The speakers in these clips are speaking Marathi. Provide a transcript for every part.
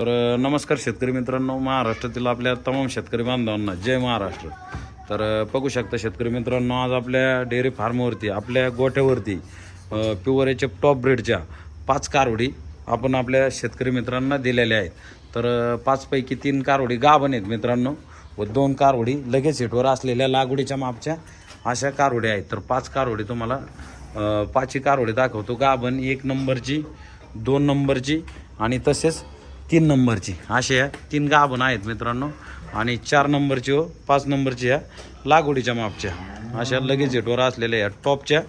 तर नमस्कार शेतकरी मित्रांनो. महाराष्ट्रातील आपल्या तमाम शेतकरी बांधवांना जय महाराष्ट्र. तर बघू शकता शेतकरी मित्रांनो आज आपल्या डेअरी फार्मवरती आपल्या गोठ्यावरती प्युअरेच्या टॉप ब्रेडच्या पाच कारवडी आपण आपल्या शेतकरी मित्रांना दिलेल्या आहेत. तर पाचपैकी तीन कारवडी गाभण आहेत मित्रांनो व दोन कारवडी लगेच हिटवर असलेल्या लागवडीच्या मापच्या अशा कारवडी आहेत. तर पाच कारवडी तुम्हाला पाचही कारवडी दाखवतो. गाभण एक नंबरची दोन नंबरची आणि तसेच तीन नंबरची. असे या तीन गाभण आहेत मित्रांनो. आणि चार नंबरची हो पाच नंबरची या लागवडीच्या मापच्या. अशा लगेच जेटवर असलेल्या या टॉपच्या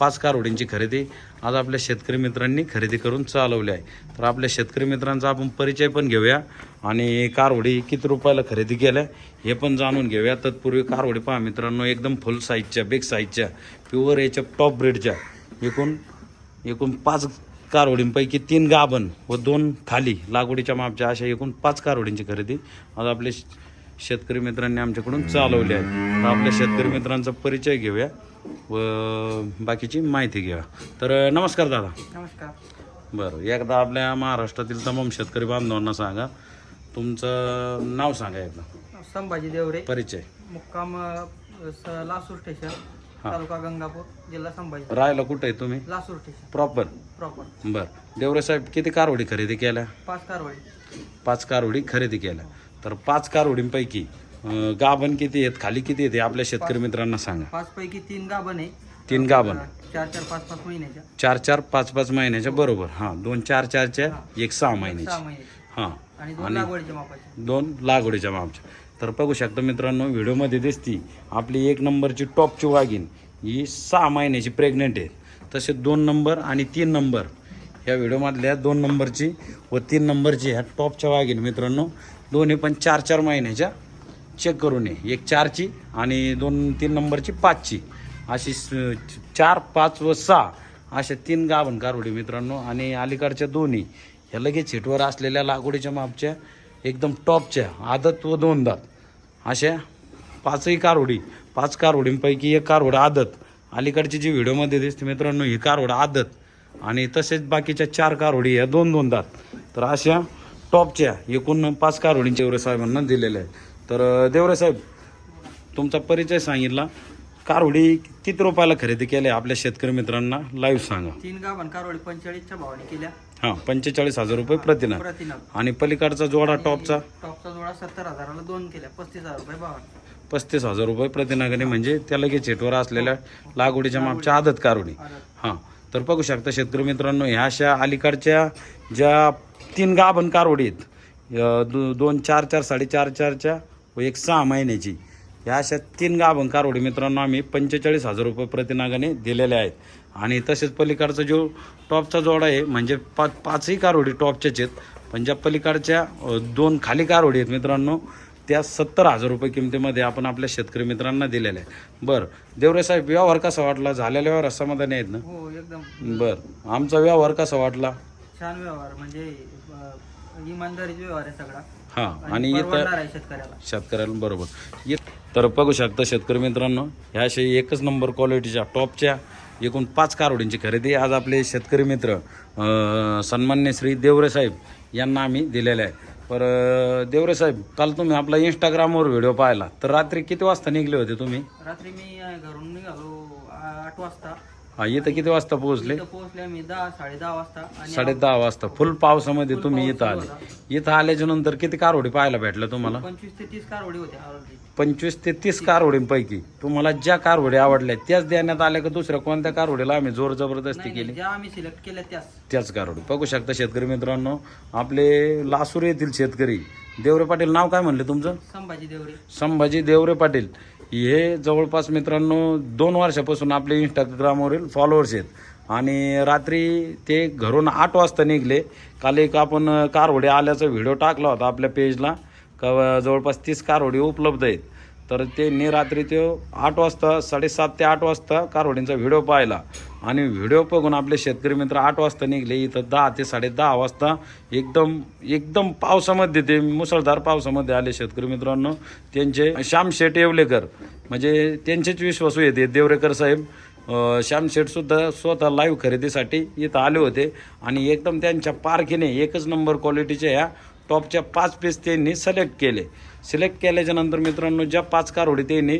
पाच कारोडींची खरेदी आज आपल्या शेतकरी मित्रांनी खरेदी करून चालवली आहे. तर आपल्या शेतकरी मित्रांचा आपण परिचय पण घेऊया. आणि कारवडी किती रुपयाला खरेदी केल्या हे पण जाणून घेऊया. तत्पूर्वी कारवडी पहा मित्रांनो एकदम फुल साईजच्या बिग साईजच्या प्युअर याच्या टॉप ब्रेडच्या एकूण एकूण पाच कारवडींपैकी तीन गाभण व दोन खाली लागवडीच्या मापच्या अशा एकूण पाच कारवडींची खरेदी आज आपले श- शेतकरी मित्रांनी आमच्याकडून चालवली आहे. तर आपल्या शेतकरी मित्रांचा परिचय घेऊया व बाकीची माहिती घेऊया तर नमस्कार दादा. नमस्कार. बरं एकदा आपल्या महाराष्ट्रातील तमाम शेतकरी बांधवांना सांगा. तुमचं नाव सांगा एकदा. संभाजी देवरे. परिचय. मुक्काम लासूर स्टेशन. तालुका गंगापूर जिल्हा संभाजी. राहायला कुठं आहे तुम्ही? लासूर स्टेशन. प्रॉपर प्रॉपर बरं. देवरे साहेब किती कारवडी खरेदी केल्या? पाच कारवाडी. पाच कारवडी खरेदी केल्या. तर पाच कारवडींपैकी अं, गाभण किती आहेत? खाली किती आहेत? हे आपल्या शेतकरी मित्रांना सांगा. पाच पैकी तीन गाभण आहे. तीन गाभण. चार चार पाच पाच महिन्याच्या. चार चार पाच पाच महिन्याच्या बरोबर. हां दोन चार चारच्या एक सहा सहा महिन्याची. महिन्याची हां. आणि दोन लागवडीच्या मापाच्या दोन लागवडीच्या मापच्या तर बघू शकता मित्रांनो व्हिडिओमध्ये दिसती आपली एक नंबरची टॉपची वाघीण ही सहा महिन्याची प्रेग्नेंट आहे. तसे दोन नंबर आणि तीन नंबर. ह्या व्हिडिओमधल्या दोन नंबरची व तीन नंबरची ह्या टॉपच्या वाघीण मित्रांनो. दोन्ही पण चार चार महिन्याच्या. चेक करून ये. एक चारची आणि दोन तीन नंबरची पाचची. अशी चार पाच व सहा अशा तीन गाभण कारवडी मित्रांनो. आणि अलीकडच्या दोन्ही ह्या लगेच हिटवर असलेल्या लागवडीच्या मापच्या एकदम टॉपच्या आदत व दोन दात अशा? पाचही कारवडी पाच कारवडींपैकी एक कारवड आदत. अलीकडची जी व्हिडिओमध्ये दिसते मित्रांनो ही कारवड आदत. आणि तसेच बाकीच्या चार कारवडी या दोन दोन दात तर अशा टॉपच्या एकूण पाच कारवडींच्या देवरे साहेबांना दिलेल्या आहेत. तर देवरेसाहेब तुमचा परिचय सांगितला. कारवडी किती रुपयाला खरेदी केल्या आपल्या शेतकरी मित्रांना लाईव्ह सांगा. तीन गाभण कारवाडी पंचेचाळीसच्या भावाने केल्या. हां. पंचेचाळीस हजार रुपये प्रतिना प्रतिनग आणि पलीकडचा जोडा टॉपचा? टॉपचा जोडा सत्तर हजाराला दोन केल्या. पस्तीस हजार रुपये पस्तीस हजार रुपये प्रतिनागाने म्हणजे त्या लगेच चेटवर असलेल्या लागवडीच्या मागच्या आदत कारवडी. हां. तर बघू शकता शेतकरी मित्रांनो ह्या अशा अलीकडच्या ज्या तीन गाभण कारवडी आहेत अं, दो दोन चार चार साडेचार चारच्या व एक सहा महिन्याची ह्या अशा तीन गाभण कारवडी मित्रांनो आम्ही पंचेचाळीस हजार रुपये प्रतिनागाने दिलेले आहेत. आणि तसेच पलीकडचा जो टॉपचा जोडा आहे म्हणजे पाच पाचही कारवडी टॉपच्याच आहेत. पण ज्या पलीकडच्या दोन खाली कारवडी आहेत मित्रांनो त्या सत्तर हजार रुपये किमतीमध्ये आपण आपल्या शेतकरी मित्रांना दिलेल्या आहे बरं देवरे साहेब व्यवहार कसा वाटला? झालेल्या व्यवहार समाधानी आहेत ना? हो एकदम. बरं आमचा व्यवहार कसा वाटला? छान व्यवहार म्हणजे इमानदारीचा व्यवहार आहे सगळा. हां आणि इथं शेतकऱ्याला. शेतकऱ्याला बरोबर. ये तर बघू शकता शेतकरी मित्रांनो ह्या अशा एकच नंबर क्वालिटीच्या टॉपच्या एकूण पाच कारवडींची खरेदी आज आपले शेतकरी मित्र सन्मान्य श्री देवरे साहेब यांना आम्ही दिलेले आहे पर देवरे साहेब काल तुम्ही आपला इंस्टाग्रामवर व्हिडिओ पाहिला. तर रात्री किती वाजता निघले होते तुम्ही? रात्री मी घरून निघालो आठ वाजता. हा इथं किती वाजता पोहोचले? पोहोचले मी दहा साडे दहा वाजता. साडे दहा वाजता. फुल पावसामध्ये तुम्ही इथं आले. इथं आल्याच्यानंतर किती कारवडी पाहायला भेटलं तुम्हाला? पंचवीस ते तीस कारवडी होते already. पंचवीस ते तीस कारवडींपैकी तुम्हाला ज्या कारवडी आवडल्या त्याच देण्यात आल्या का दुसऱ्या कोणत्या कारवडीला आम्ही जोर जबरदस्ती नाही, केली? ज्या आम्ही सिलेक्ट केल्या त्याच. त्याच कारवडी. बघू शकता शेतकरी मित्रांनो आपले लासूर येथील शेतकरी देवरे पाटील नाव काय म्हणले तुमचं? संभाजी देवरे. संभाजी देवरे पाटील. हे जवळपास मित्रांनो दोन वर्षापासून आपले इंस्टाग्रामवरील फॉलोअर्स आहेत. आणि रात्री ते घरून आठ वाजता निघले. काल एक आपण कारवडे आल्याचा व्हिडिओ टाकला होता आपल्या पेजला का जवळपास तीस कारवडी उपलब्ध आहेत. तर त्यांनी रात्री ते आठ वाजता साडेसात ते आठ वाजता कारवडींचा व्हिडिओ पाहिला. आणि व्हिडिओ बघून आपले शेतकरी मित्र आठ वाजता निघले. इथं दहा ते साडे दहा वाजता एकदम एकदम पावसामध्ये ते मुसळधार पावसामध्ये आले शेतकरी मित्रांनो. त्यांचे श्याम शेट येवलेकर म्हणजे त्यांचेच विश्वासू येते देवरेकर साहेब. अ, श्याम स्वतः लाईव्ह खरेदीसाठी इथं आले होते. आणि एकदम त्यांच्या पारखीने एकच नंबर क्वालिटीच्या ह्या टॉपच्या पाच पीस त्यांनी सिलेक्ट केले. सिलेक्ट केल्याच्यानंतर मित्रांनो ज्या पाच कारवडी त्यांनी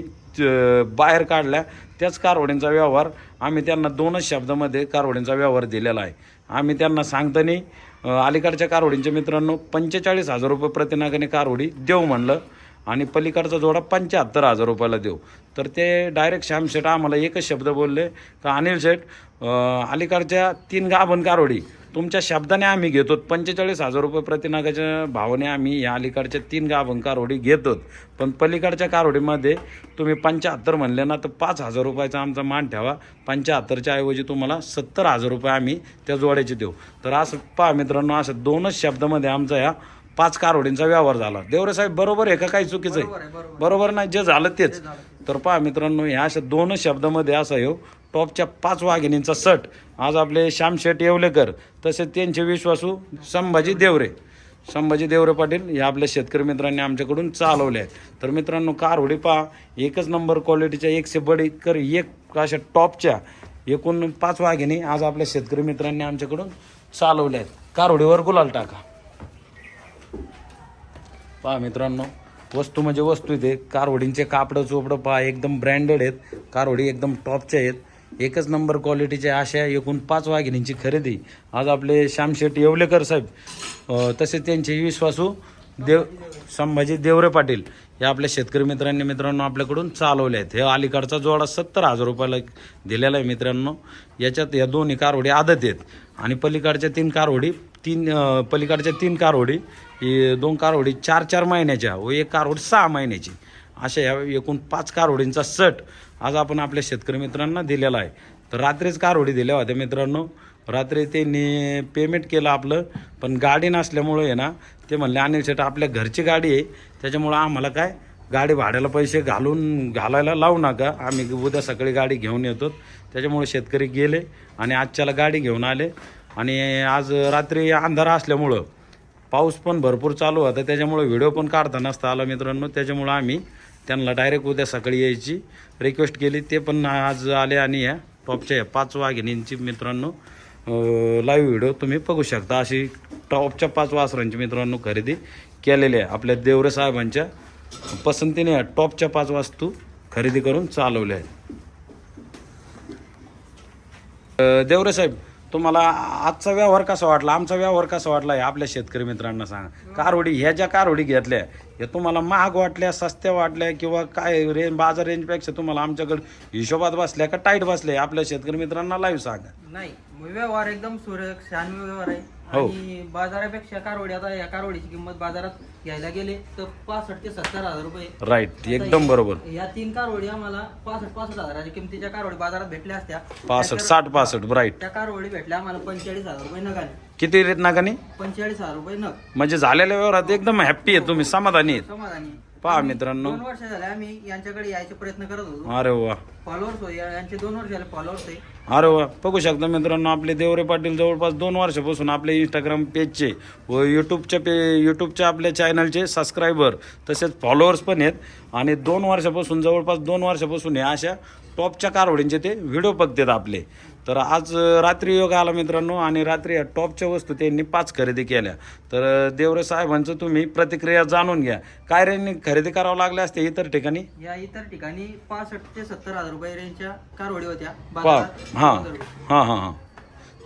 बाहेर काढल्या त्याच कारवडींचा व्यवहार आम्ही त्यांना दोनच शब्दामध्ये कारवडींचा व्यवहार दिलेला आहे. आम्ही त्यांना सांगतानी अलीकडच्या कारवडींच्या मित्रांनो पंचेचाळीस हजार रुपये प्रतिनागाने कारवडी देऊ म्हणलं आणि पलीकडचा जोडा पंच्याहत्तर हजार रुपयाला देऊ. तर ते डायरेक्ट श्याम शेठ आम्हाला एकच शब्द बोलले का अनिल शेठ अलीकडच्या तीन गाभण कारवडी तुमच्या शब्दाने आम्ही घेतो पंचेचाळीस हजार रुपये प्रतिनागाच्या भावाने आम्ही या अलीकडच्या तीन गाभण कारवडी घेतो पण पलीकडच्या कारवडीमध्ये तुम्ही पंच्याहत्तर म्हणले ना तर पाच हजार रुपयाचा आमचा मान ठेवा. पंच्याहत्तरच्या ऐवजी तुम्हाला सत्तर हजार रुपये आम्ही त्या जोड्याचे देऊ. तर असं पहा मित्रांनो असं दोनच शब्दामध्ये आमचा या पाच कारवडींचा व्यवहार झाला. देवरे साहेब बरोबर आहे का? काही चुकीचं आहे? बरोबर नाही जे झालं तेच. तर पहा मित्रांनो ह्या अशा दोनच शब्दामध्ये असा येऊ टॉपच्या पाच वाघिणींचा सट. आज आपले श्यामशेठ येवलेकर तसेच त्यांचे विश्वासू संभाजी देवरे. संभाजी देवरे पाटील हे आपल्या शेतकरी मित्रांनी आमच्याकडून चालवले आहेत. तर मित्रांनो कारवडी पहा. एकच नंबर क्वालिटीच्या एकशे बडीकर एक अशा टॉपच्या एकूण पाच वाघिणी आज आपल्या शेतकरी मित्रांनी आमच्याकडून चालवल्या आहेत. कारवडीवर गुलाल टाका. पहा मित्रांनो वस्तू म्हणजे वस्तू इथे. कारवडींचे कापडं चोपडं पहा एकदम ब्रँडेड आहेत. कारवडी एकदम टॉपचे आहेत. एकच नंबर क्वालिटीच्या अशा एकूण पाच वाघिणींची खरेदी. आज आपले श्यामशेठ येवलेकर साहेब तसेच त्यांचे विश्वासू देव संभाजी देवरे पाटील हे आपल्या शेतकरी मित्रांनी मित्रांनो आपल्याकडून चालवले आहेत. हे अलीकडचा जोडा सत्तर हजार रुपयाला दिलेला आहे मित्रांनो. याच्यात या दोन्ही कारवडी आदत आहेत. आणि पलीकडच्या तीन कारवडी तीन पलीकडच्या तीन कारवडी दोन कारवडी चार चार महिन्याच्या व एक कारवडी सहा महिन्याची. अशा या एकूण पाच कारवडींचा सट आज आपण आपल्या शेतकरी मित्रांना दिलेला आहे. तर रात्रीच कारवडी दिल्या होत्या मित्रांनो. रात्री त्यांनी पेमेंट केलं आपलं पण गाडी नसल्यामुळं आहे ना ते म्हणले अनिल शेट आपल्या घरची गाडी आहे. त्याच्यामुळं आम्हाला काय गाडी भाड्याला पैसे घालून घालायला लावू नका. आम्ही उद्या सकाळी गाडी घेऊन येतो. त्याच्यामुळे शेतकरी गेले आणि आजच्याला गाडी घेऊन आले. आणि आज रात्री अंधार असल्यामुळं पाऊस पण भरपूर चालू होता. त्याच्यामुळे व्हिडिओ पण काढता नसता आला मित्रांनो. त्याच्यामुळं आम्ही त्यांना डायरेक्ट उद्या सकाळी यायची. रिक्वेस्ट केली ते पण आज आले आणि या टॉपच्या या पाच वाघिणींची मित्रांनो लाईव्ह व्हिडिओ तुम्ही बघू शकता. अशी टॉपच्या पाच वासरांची मित्रांनो खरेदी केलेली आहे. आपल्या देवरे साहेबांच्या पसंतीने टॉपच्या पाच वास्तू खरेदी करून चालवल्या आहेत. देवरे साहेब तुम्हाला आजचा व्यवहार कसा वाटला? आमचा व्यवहार कसा वाटला हे आपल्या शेतकरी मित्रांना सांगा. कारवडी ह्या ज्या कारवडी घेतल्या हे तुम्हाला महाग वाटल्या सस्त्या वाटल्या किंवा काय रेंज बाजार रेंजपेक्षा तुम्हाला आमच्याकडे हिशोबात बसल्या का टाईट बसल्या आपल्या शेतकरी मित्रांना लाईव्ह सांगा. नाही व्यवहार एकदम सुरेख छान व्यवहार आहे. हो. आणि बाजारापेक्षा कारवडी आता या कारवडीची किंमत बाजारात घ्यायला गेले तर पासष्ट ते सत्तर हजार रुपये. राईट एकदम बरोबर. या तीन कारवडी आम्हाला पासष्ट पासष्ट हजाराच्या किमतीच्या कारवडी बाजारात भेटल्या असत्या. पासष्ट साठ पासष्ट राईट त्या कारवडी भेटल्या आम्हाला पंचेचाळीस हजार रुपये नगाने. किती रेट नाकानी पंचेचाळीस हजार रुपये नग. म्हणजे झालेल्या व्यवहारात एकदम हॅप्पी आहे तुम्ही समाधानी आहेत. समाधानी पहा मित्रांनो. दोन वर्ष झाले आम्ही यांच्याकडे यायचे प्रयत्न करत होतो. अरे वा. फॉलोअर्स यांचे दोन वर्ष झाले फॉलोअर्स आहे. अरे वा बघू शकता मित्रांनो आपले देवरे पाटील जवळपास दोन वर्षापासून आपले इंस्टाग्राम पेजचे व यूट्यूबच्या पे यूट्यूबच्या आपल्या चॅनलचे सबस्क्रायबर तसेच फॉलोअर्स पण आहेत. आणि दोन वर्षापासून जवळपास दोन वर्षापासून या अशा टॉपच्या कारवडींचे ते व्हिडिओ बघतात आपले. तर आज रात्री योग आला मित्रांनो आणि रात्री या टॉपच्या वस्तू त्यांनी पाच खरेदी केल्या. तर देवरे साहेबांचं तुम्ही प्रतिक्रिया जाणून घ्या. काय रेंजने खरेदी करावं लागले असते इतर ठिकाणी? या इतर ठिकाणी पासष्ट ते सत्तर हजार रुपये रेंजच्या कारवडी होत्या. बाजारात हां हां हां हां.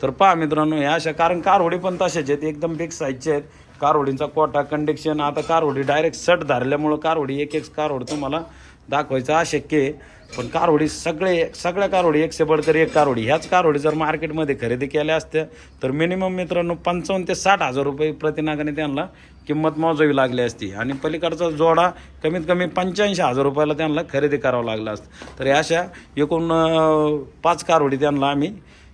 तर पहा मित्रांनो ह्या अशा कारण कारवडी पण तशाच आहेत एकदम बिग साईजचे आहेत. कारवडींचा कोटा कंडिक्शन आता कारवडी डायरेक्ट सट धरल्यामुळं कारवडी एक एक कारवड तुम्हाला दाखवायचं अशक्य आहे. पण कारोडी सगळे सगळ्या कारोडी एकशे बडकर एक कारोडी ह्याच कारोडी जर मार्केटमध्ये खरेदी केल्या असत्या तर मिनिमम मित्रांनो पंचावन्न ते साठ हजार रुपये प्रतिनागाने त्यांना किंमत मोजावी लागली असती. आणि पलीकडचा जोडा कमीत कमी पंच्याऐंशी हजार रुपयाला त्यांना खरेदी करावं लागलं असतं. तर अशा एकूण पाच कारोडी त्यांना आम्ही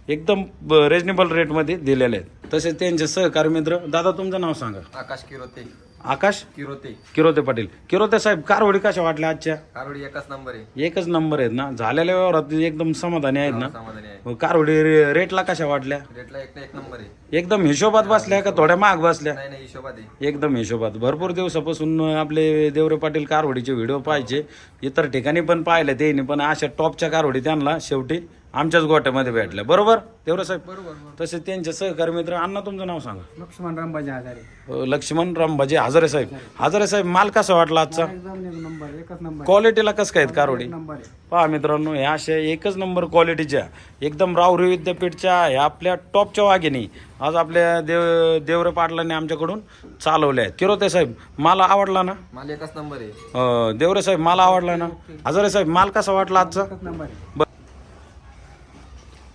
एकदम रिजनेबल रेटमध्ये दिलेले आहेत. तसेच त्यांचे सहकारी मित्र दादा तुमचं नाव सांगा. आकाश किरोते. आकाश? किरोते. किरोते पाटील. किरोते साहेब कारवडी कशा वाटल्या आजच्या? कारवडी एकच नंबर आहे. एकच नंबर आहेत ना? झालेल्या व्यवहारात एकदम समाधानी आहेत ना? समाधानी आहे. मग कारवडी रेटला कशा वाटल्या? रेटला एक नंबर आहे. एकदम हिशोबात बसल्या का थोड्या महाग बसल्या? नाही नाही हिशोबात आहे. एकदम हिशोबात. भरपूर दिवसापासून आपले देवरे पाटील कारवडीचे व्हिडिओ पाहायचे. इतर ठिकाणी पण पाहिले त्यांनी पण अशा टॉपच्या कारवडी त्यांना शेवटी आमच्याच गोट्यामध्ये भेटल्या बरोबर? तेवढं साहेब बरोबर बरोबर. तसेच त्यांचे सहकारी मित्र अण्णा तुमचं नाव सांगा. लक्ष्मण रामबाजी आजारे अ, लक्ष्मण रामबाजी हजारे साहेब. हजारे साहेब माल कसा वाटला आजचा? एकदम एक नंबर एकच नंबर क्वालिटीला कसं काय आहेत कारोडी? नंबर आहे. पहा मित्रांनो ह्या अशा एकच नंबर क्वालिटीच्या एकदम रावरी विद्यापीठच्या ह्या आपल्या टॉपच्या वाघिणी. आज आपल्या देव देवरे पाटलांनी आमच्याकडून चालवल्या आहेत. किरोते साहेब मला आवडला ना? मला एकच नंबर आहे. अ, देवरे साहेब मला आवडला ना? हजारे साहेब माल कसा वाटला आजचा? एकच नंबर आहे.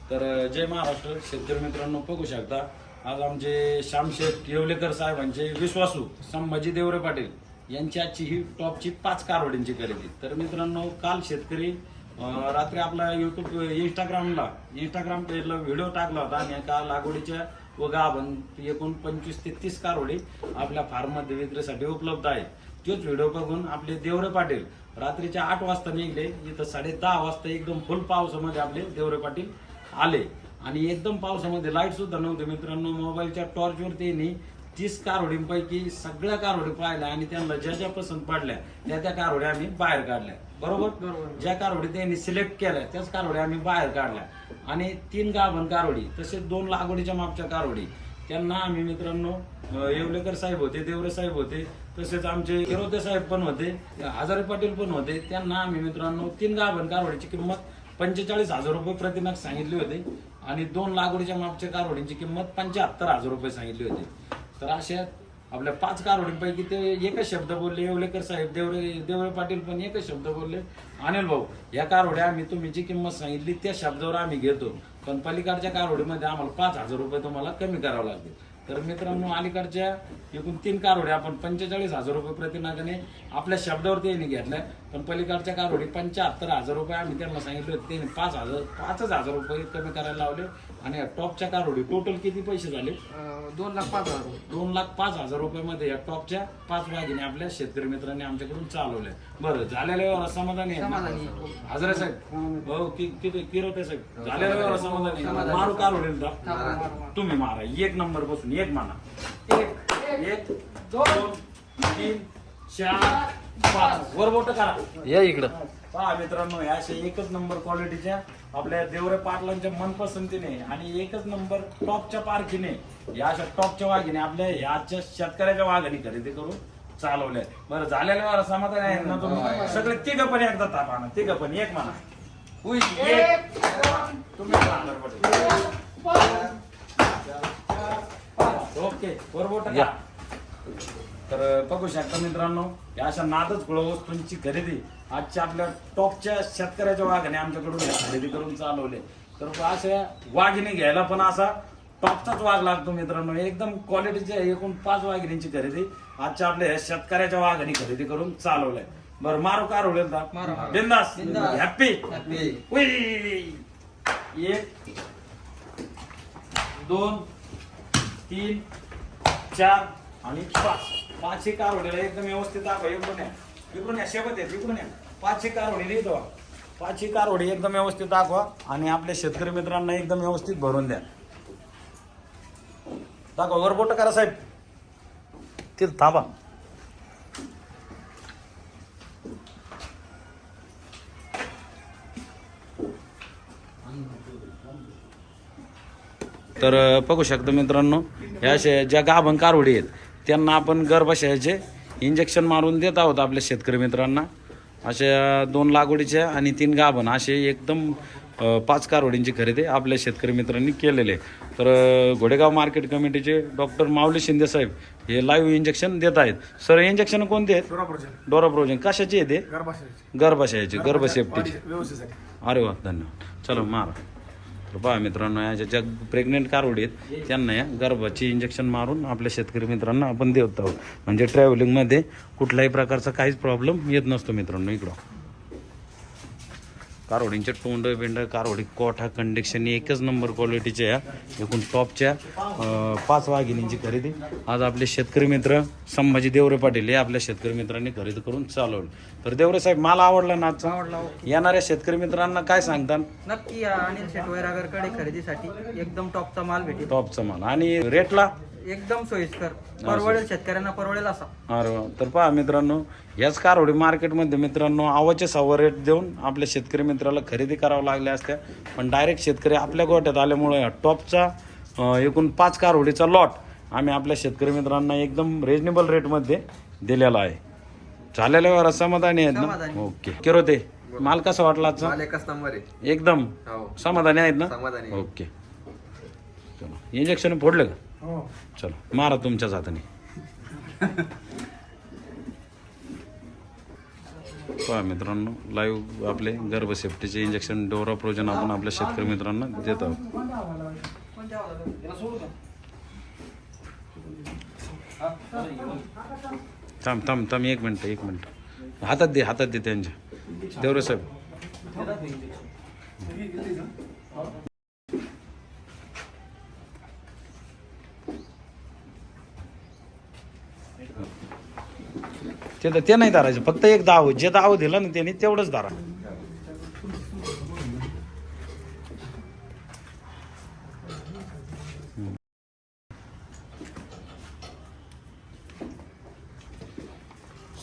तर जय महाराष्ट्र. शेतकरी मित्रांनो बघू शकता आज आमचे श्यामशेठ येवलेकर साहेबांचे विश्वासू संभाजी देवरे पाटील यांची आजची ही टॉपची पाच कारवडींची खरेदी. तर मित्रांनो काल शेतकरी रात्री आपला युट्यूब इंस्टाग्रामला इंस्टाग्राम पेजला व्हिडिओ टाकला होता आणि एका लागवडीच्या व गाभण एकूण पंचवीस ते तीस कारवडी आपल्या फार्ममध्ये विक्रीसाठी उपलब्ध आहे. तोच व्हिडिओ बघून आपले देवरे पाटील रात्रीच्या आठ वाजता निघले इथं साडे दहा वाजता एकदम फुल पावसामध्ये आपले देवरे पाटील आले. आणि एकदम पावसामध्ये लाइट सुद्धा नव्हते मित्रांनो. मोबाईलच्या टॉर्चवर त्यांनी तीस कारवडींपैकी सगळ्या कारवडी पाहिल्या आणि त्यांना ज्या ज्या पसंत पडल्या त्या त्या कारवड्या आम्ही बाहेर काढल्या. बरोबर? बरोबर. ज्या कारवडी त्यांनी सिलेक्ट केल्या त्याच कारवड्या आम्ही बाहेर काढल्या. आणि तीन गाभण कारवडी तसेच दोन लागवडीच्या मागच्या कारवडी त्यांना आम्ही मित्रांनो येवलेकर साहेब होते देवरे साहेब होते तसेच आमचे किरोते साहेब पण होते हजारे पाटील पण होते त्यांना आम्ही मित्रांनो तीन गाभण कारवडीची किंमत पंचेचाळीस हजार रुपये प्रतिनाग सांगितले होते. आणि दोन लागवडीच्या मागच्या कारवडींची किंमत पंच्याहत्तर हजार रुपये सांगितली होती. तर अशा आपल्या पाच कारवडींपैकी ते एकच शब्द बोलले. येवलेकर साहेब देवरे देवरे पाटील पण एकच शब्द बोलले. अनिल भाऊ या कारवड्या आम्ही तुम्ही जी किंमत सांगितली त्या शब्दावर आम्ही घेतो. पण पलीकडच्या कारवडीमध्ये आम्हाला पाच हजार रुपये तुम्हाला कमी करावं लागतील. तर मित्रांनो अलीकडच्या एकूण तीन कारवड्या आपण पंचेचाळीस हजार रुपये प्रतिनागाने आपल्या शब्दावर त्यांनी घेतल्या. पण पलीकडच्या कारवडी पंच्याहत्तर हजार रुपये आम्ही त्यांना सांगितले होते त्यांनी पाच हजार पाचच हजार रुपये कमी करायला लावले. आणि या टॉपच्या कारवडी टोटल किती पैसे झाले? दोन लाख पाच हजार. दोन लाख पाच हजार रुपयामध्ये या टॉपच्या पाच वाघिणी आपल्या शेतकरी मित्रांनी आमच्याकडून चालवल्या. बरं झालेल्या व्यवहार समाधानी आहे ना? समाधानी. हजरे साहेब हो कि- किती किरोते साहेब झालेल्या व्यवहार समाधानी आहे. मारू कार होईल तुम्ही मारा एक नंबर बसून एक माना. एक दोन तीन चार पाच. वर बोट करा. या इकडं. पहा मित्रांनो या अशा एकच नंबर क्वालिटीच्या आपल्या देवरे पाटलांच्या मनपसंतीने आणि एकच नंबर टॉपच्या पारखीने या अशा टॉपच्या वाघिने आपल्या या आजच्या शेतकऱ्याच्या वाघाने खरेदी करून चालवल्या बरं झालेल्या वारा समाधान आहे ना तुम्ही? सगळे तिघ पण एकदा ताप आणा तिघ पण एक म्हणा. उई, एक. तुम्ही पटकन. ओके बरोबर का? तर बघू शकता मित्रांनो या अशा नादच फळ वस्तूंची खरेदी आजच्या आपल्या टॉपच्या शेतकऱ्याच्या वाघाने आमच्याकडून या खरेदी करून चालवले. तर अशा वाघिणी घ्यायला पण असा टॉपचाच वाघ लागतो मित्रांनो. एकदम क्वालिटीच्या एकूण पाच वाघिणींची खरेदी. आजच्या आपल्या शेतकऱ्याच्या वाघाने खरेदी करून चालवलंय. बरं मारू कार होईल मारू. बिंदास. बिनधास्त. Happy. एक दोन तीन चार आणि पाच. पाचही कारवडीला एकदम व्यवस्थित दाखवा. इकडून या इकडून या शेवट आहे इकडून या पाचही कारवडी लिहितो पाचही कारवडी एकदम व्यवस्थित दाखवा. आणि आपल्या शेतकरी मित्रांना एकदम व्यवस्थित भरून द्या. दाखवा वर बोट करा साहेब. तिथं थांबा. तर बघू शकतो मित्रांनो ह्या अशा ज्या गाभण कारवडी आहेत त्यांना आपण गर्भाशयाचे इंजेक्शन मारून देत आहोत आपल्या शेतकरी मित्रांना. अशा दोन लागवडीच्या आणि तीन गाभण असे एकदम पाच कारवडींची खरेदी आपल्या शेतकरी मित्रांनी केलेले आहे. तर घोडेगाव मार्केट कमिटीचे डॉक्टर माऊली शिंदे साहेब हे लाईव्ह इंजेक्शन देत आहेत. सर इंजेक्शन कोणते आहेत? डोराप्रोजन कशाचे आहे ते गर्भाशयाची. गर्भसेफ्टीचे अरे वा धन्यवाद. चलो मारा. तर पहा मित्रांनो या ज्या प्रेग्नेंट कारवडी आहेत त्यांना या गर्भाची इंजेक्शन मारून आपल्या शेतकरी मित्रांना आपण देत आहोत. म्हणजे ट्रॅव्हलिंगमध्ये कुठल्याही प्रकारचा काहीच प्रॉब्लेम येत नसतो मित्रांनो इकडं. कारवडींचे तोंड बिंड कारवडी कोठा कंडिक्शन एकच नंबर क्वालिटीच्या या. एकूण टॉपच्या पाच वाघिणींची खरेदी. आज आपले शेतकरी मित्र संभाजी देवरे पाटील हे आपल्या शेतकरी मित्रांनी खरेदी करून चालवलं. तर देवरे साहेब मला आवडला ना आवडला ओके. येणाऱ्या शेतकरी मित्रांना काय सांगतात नक्की अनिल शेट वैरागरकडे खरेदीसाठी एकदम टॉपचा माल भेटेल. टॉपचा माल. आणि रेटला एकदम सोयीस्कर. परवडेल शेतकऱ्यांना परवडेल असा. अरे वा. तर पहा मित्रांनो याच कारवडी मार्केटमध्ये मित्रांनो आवाचे सव्वा रेट देऊन आपल्या शेतकरी मित्राला खरेदी करावं लागल्या असत्या. पण डायरेक्ट शेतकरी आपल्या गोट्यात आल्यामुळे या टॉपचा अं, एकूण पाच कारवडीचा लॉट आम्ही आपल्या शेतकरी मित्रांना एकदम रिजनेबल रेटमध्ये दिलेला आहे. झालेल्या व्यवहारात समाधानी आहेत ना. ओके. किरो ते माल कसा वाटला आजचा? माल एकच नंबर आहे एकदम? हो. समाधानी आहेत ना? समाधानी आहे. ओके. चलो. इंजेक्शन फोडलं का? हो. चलो मारा तुमच्याच हाताने पहा मित्रांनो लाईव्ह आपले गर्भ सेफ्टीचे इंजेक्शन डोरा प्रोजन आपण आपल्या शेतकरी मित्रांना देत आहोत. थांब थांब थांब एक मिनिट एक मिनिट. हातात दे हातात दे त्यांच्या. देवरे साहेब. ते तर ते नाही धरायचं. फक्त एक दाव. जे दाव दिलं ना त्यांनी तेवढंच धरा.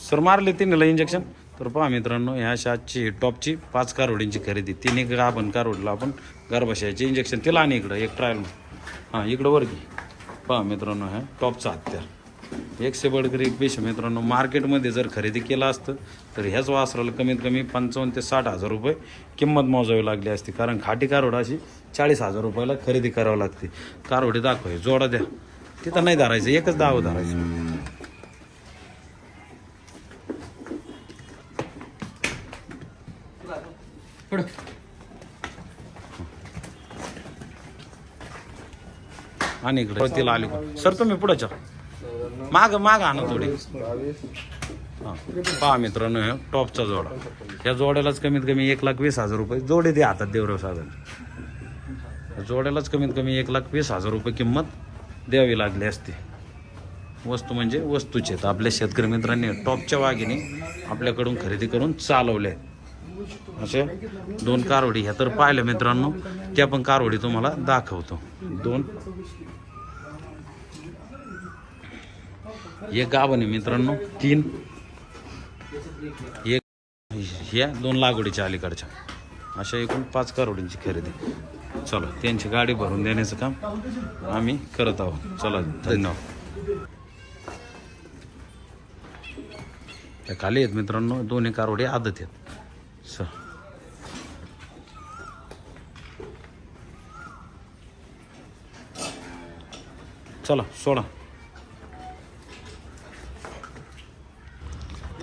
सर मारले तिन्हीला इंजेक्शन तर पहा मित्रांनो ह्या शाची टॉपची पाच कारवडींची खरेदी. तिने का आपण कारवडीला आपण गर्भाशयाचे इंजेक्शन तिला आणि इकडं एक ट्रायल हां इकडं वर की पहा मित्रांनो ह्या टॉपचा हत्यार. एकशे बडकर एक पेश मित्रांनो मार्केटमध्ये जर खरेदी केलं असतं तर ह्याच वासराला कमीत कमी पंचावन्न ते साठ हजार रुपये किंमत मोजावी लागली असती. कारण खाटी कारवड अशी चाळीस हजार रुपयाला खरेदी करावी लागते. कारवडी दाखवाय. जोडा द्या. तिथं नाही धरायचं एकच दाव धरायचं. पुढं. आणि इकडे तिला आली. सर तुम्ही पुढे चा माग माग आणा थोडी. हा. पहा मित्रांनो हे टॉपचा जोडा. या जोड्यालाच कमीत कमी एक लाख वीस हजार रुपये जोडे दे हातात देवराव साधन जोड्यालाच कमीत कमी एक लाख वीस हजार रुपये किंमत द्यावी लागली असते. वस्तू म्हणजे वस्तूचे आहेत. आपल्या शेतकरी मित्रांनी टॉपच्या वाघिणी आपल्याकडून खरेदी करून चालवल्या आहेत. असे दोन कारवडी ह्या तर पाहिल्या मित्रांनो. त्या पण कारवडी तुम्हाला दाखवतो. दोन एक गाभण आहे मित्रांनो तीन. एक ह्या दोन लागवडीच्या अलीकडच्या. अशा एकूण पाच करोडींची खरेदी. चला त्यांची गाडी भरून देण्याचं काम आम्ही करत आहोत. चला धन्यवाद. त्या खाली आहेत मित्रांनो दोन्ही कारवडी आदत आहेत. स चला सोडा.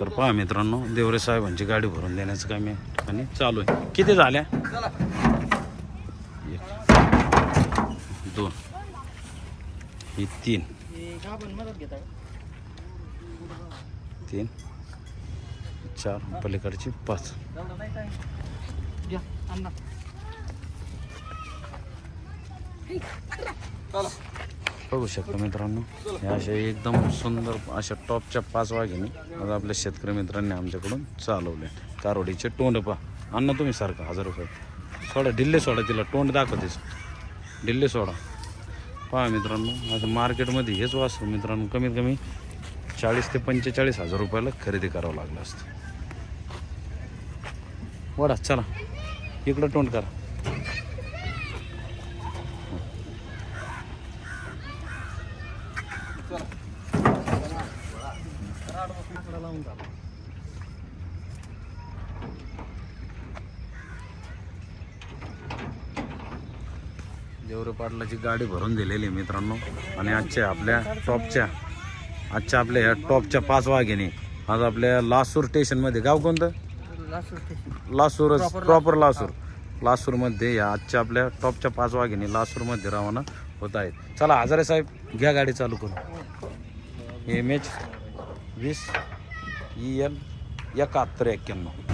तर पहा मित्रांनो देवरे साहेबांची गाडी भरून देण्याचं काम आहे आणि चालू आहे. किती झाल्या? एक दोन ही तीन. तीन चार पलीकडची पाच. चला. बघू शकता मित्रांनो. हे अशा एकदम सुंदर अशा टॉपच्या पाच वाघिणी आज आपल्या शेतकरी मित्रांनी आमच्याकडून चालवले. कारवडीचे तोंड पहा. अन्न तुम्ही सारखं हजार रुपये सोडा डिल्ले सोडा तिला तोंड दाखवतेस डिल्ले सोडा. पहा मित्रांनो आता मार्केटमध्ये हेच वाचतो मित्रांनो कमीत कमी चाळीस ते पंचेचाळीस हजार रुपयाला खरेदी करावं लागलं असतं. वडा चला. इकडं तोंड करा देवरे पाटलाची गाडी भरून दिलेली आहे मित्रांनो. आणि आजच्या आपल्या टॉपच्या आजच्या आपल्या ह्या टॉपच्या पाच वाघिणी. आज आपल्या लासूर स्टेशनमध्ये गाव कोणतं. लासूरच प्रॉपर लासूर. लासूरमध्ये या आजच्या आपल्या टॉपच्या पाच वाघिणी लासूरमध्ये रवाना होत आहेत. चला हजारे साहेब घ्या गाडी चालू करून. एम एच वीस ई एल एकाहत्तर एक्क्याण्णव.